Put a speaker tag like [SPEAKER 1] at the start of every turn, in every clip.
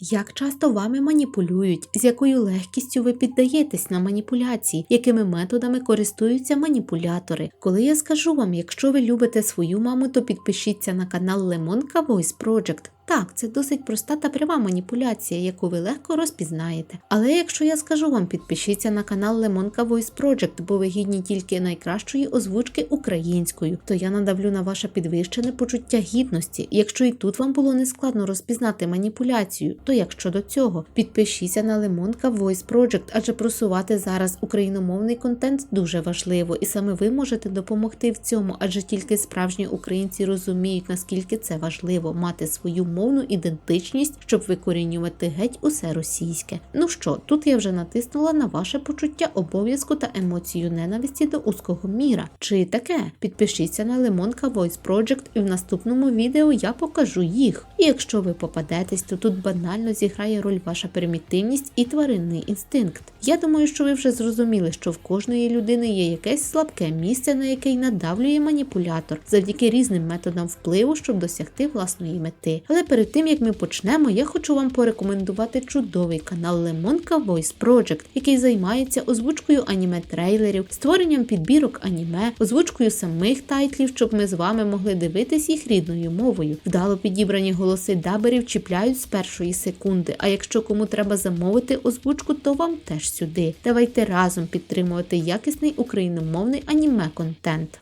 [SPEAKER 1] Як часто вами маніпулюють, з якою легкістю ви піддаєтесь на маніпуляції, якими методами користуються маніпулятори? Коли я скажу вам, якщо ви любите свою маму, то підпишіться на канал Лемонка Voice Project. Так, це досить проста та пряма маніпуляція, яку ви легко розпізнаєте. Але якщо я скажу вам, підпишіться на канал Lemonka Voice Project, бо ви гідні тільки найкращої озвучки українською, то я надавлю на ваше підвищене почуття гідності. Якщо і тут вам було нескладно розпізнати маніпуляцію, то як щодо цього, підпишіться на Lemonka Voice Project, адже просувати зараз україномовний контент дуже важливо, і саме ви можете допомогти в цьому, адже тільки справжні українці розуміють, наскільки це важливо мати свою мовну ідентичність, щоб викорінювати геть усе російське. Ну що, тут я вже натиснула на ваше почуття обов'язку та емоцію ненависті до узкого міра. Чи таке? Підпишіться на Lemonka Voice Project і в наступному відео я покажу їх. І якщо ви попадетесь, то тут банально зіграє роль ваша примітивність і тваринний інстинкт. Я думаю, що ви вже зрозуміли, що в кожної людини є якесь слабке місце, на яке й надавлює маніпулятор завдяки різним методам впливу, щоб досягти власної мети. Але перед тим як ми почнемо, я хочу вам порекомендувати чудовий канал Lemonka Voice Project, який займається озвучкою аніме-трейлерів, створенням підбірок аніме, озвучкою самих тайтлів, щоб ми з вами могли дивитись їх рідною мовою. Вдало підібрані голоси даберів чіпляють з першої секунди. А якщо кому треба замовити озвучку, то вам теж сюди. Давайте разом підтримувати якісний україномовний аніме-контент.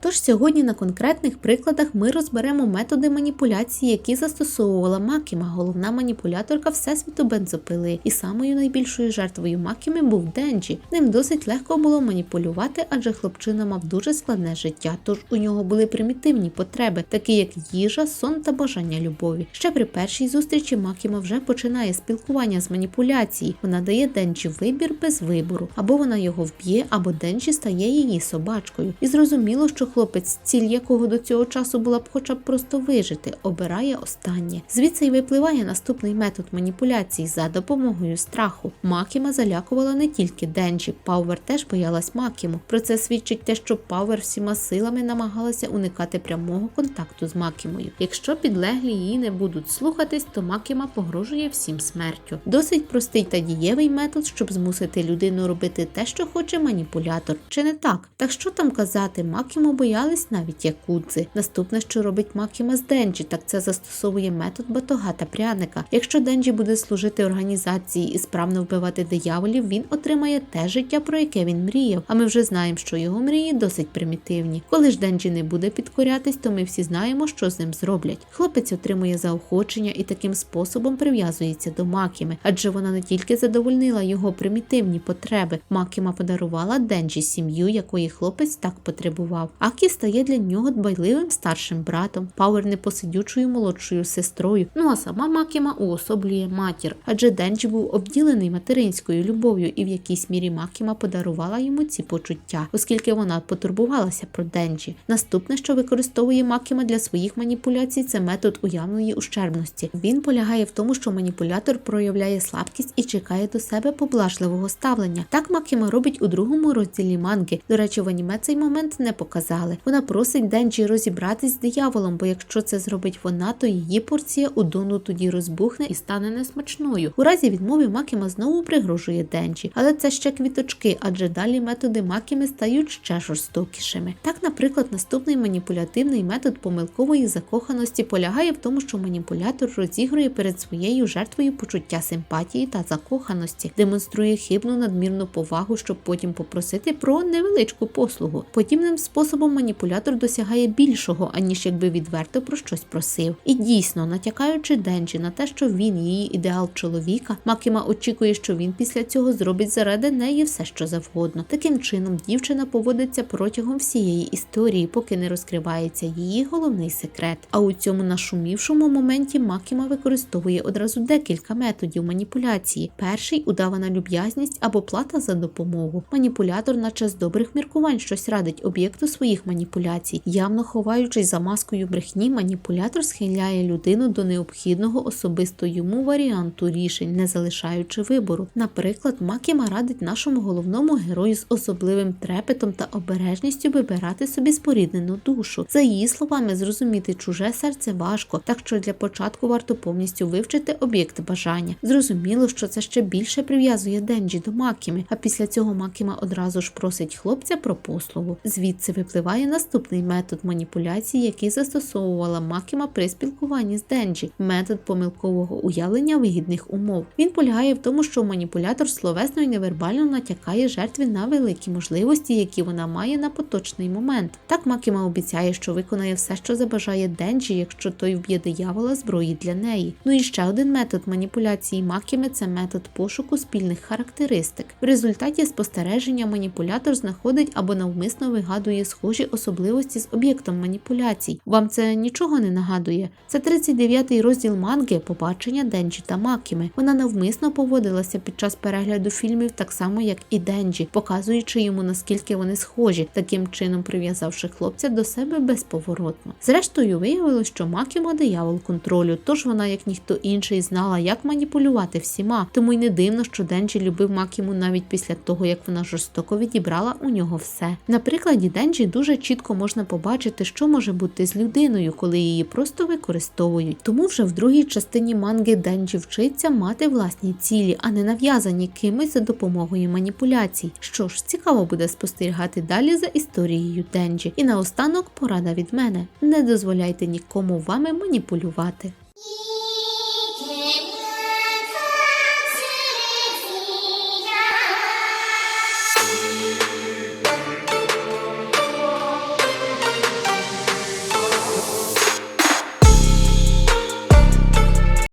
[SPEAKER 1] Тож сьогодні на конкретних прикладах ми розберемо методи маніпуляції, які застосовувала Макіма, головна маніпуляторка всесвіту бензопили. І самою найбільшою жертвою Макіми був Денджі. Ним досить легко було маніпулювати, адже хлопчина мав дуже складне життя, тож у нього були примітивні потреби, такі як їжа, сон та бажання любові. Ще при першій зустрічі Макіма вже починає спілкування з маніпуляції. Вона дає Денджі вибір без вибору, або вона його вб'є, або Денджі стає її собачкою. І зрозуміло, що хлопець, ціль якого до цього часу була б хоча б просто вижити, обирає останнє. Звідси й випливає наступний метод маніпуляцій за допомогою страху. Макіма залякувала не тільки Денджі, Пауер теж боялась Макіму. Про це свідчить те, що Пауер всіма силами намагалася уникати прямого контакту з Макімою. Якщо підлеглі її не будуть слухатись, то Макіма погрожує всім смертю. Досить простий та дієвий метод, щоб змусити людину робити те, що хоче маніпулятор. Чи не так? Так що там казати, Макіму боялись навіть якудзи. Наступне, що робить Макіма з Денджі, так це застосовує метод батога та пряника. Якщо Денджі буде служити організації і справно вбивати дияволів, він отримає те життя, про яке він мріяв. А ми вже знаємо, що його мрії досить примітивні. Коли ж Денджі не буде підкорятись, то ми всі знаємо, що з ним зроблять. Хлопець отримує заохочення і таким способом прив'язується до Макіми, адже вона не тільки задовольнила його примітивні потреби. Макіма подарувала Денджі сім'ю, якої хлопець так потребував. Акі стає для нього дбайливим старшим братом, Пауер непосидючою молодшою сестрою. Ну а сама Макіма уособлює матір, адже Денджі був обділений материнською любов'ю, і в якійсь мірі Макіма подарувала йому ці почуття, оскільки вона потурбувалася про Денджі. Наступне, що використовує Макіма для своїх маніпуляцій, це метод уявної ущербності. Він полягає в тому, що маніпулятор проявляє слабкість і чекає до себе поблажливого ставлення. Так Макіма робить у другому розділі манги. До речі, в аніме цей момент не показали. Вона просить Денджі розібратись з дияволом, бо якщо це зробить вона, то її порція удону тоді розбухне і стане несмачною. У разі відмови Макіма знову пригрожує Денджі, але це ще квіточки, адже далі методи Макіми стають ще жорстокішими. Так, наприклад, наступний маніпулятивний метод помилкової закоханості полягає в тому, що маніпулятор розігрує перед своєю жертвою почуття симпатії та закоханості, демонструє хибну надмірну повагу, щоб потім попросити про невеличку послугу. Подібним способом маніпулятор досягає більшого, аніж якби відверто про щось просив. І дійсно, натякаючи Денджі на те, що він її ідеал чоловіка, Макіма очікує, що він після цього зробить заради неї все, що завгодно. Таким чином, дівчина поводиться протягом всієї історії, поки не розкривається її головний секрет. А у цьому нашумівшому моменті Макіма використовує одразу декілька методів маніпуляції. Перший удавана люб'язність або плата за допомогу. Маніпулятор, наче з добрих міркувань, щось радить об'єкту своїх своїх маніпуляцій. Явно ховаючись за маскою брехні, маніпулятор схиляє людину до необхідного особисто йому варіанту рішень, не залишаючи вибору. Наприклад, Макіма радить нашому головному герою з особливим трепетом та обережністю вибирати собі споріднену душу. За її словами, зрозуміти чуже серце важко, так що для початку варто повністю вивчити об'єкт бажання. Зрозуміло, що це ще більше прив'язує Денджі до Макіми, а після цього Макіма одразу ж просить хлопця про послугу. Звідси випливає наступний метод маніпуляції, який застосовувала Макіма при спілкуванні з Денджі метод помилкового уявлення вигідних умов. Він полягає в тому, що маніпулятор словесно і невербально натякає жертві на великі можливості, які вона має на поточний момент. Так Макіма обіцяє, що виконає все, що забажає Денджі, якщо той вб'є диявола зброї для неї. Ну і ще один метод маніпуляції Макіми це метод пошуку спільних характеристик. В результаті спостереження маніпулятор знаходить або навмисно вигадує схожі особливості з об'єктом маніпуляцій. Вам це нічого не нагадує? Це 39-й розділ манги Побачення Денджі та Макіми. Вона навмисно поводилася під час перегляду фільмів так само, як і Денджі, показуючи йому наскільки вони схожі, таким чином прив'язавши хлопця до себе безповоротно. Зрештою, виявилось, що Макіма диявол контролю, тож вона, як ніхто інший, знала, як маніпулювати всіма. Тому й не дивно, що Денджі любив Макіму навіть після того, як вона жорстоко відібрала у нього все. На прикладі Денджі дуже чітко можна побачити, що може бути з людиною, коли її просто використовують. Тому вже в другій частині манги Денджі вчиться мати власні цілі, а не нав'язані кимось за допомогою маніпуляцій. Що ж, цікаво буде спостерігати далі за історією Денджі. І наостанок порада від мене: не дозволяйте нікому вами маніпулювати.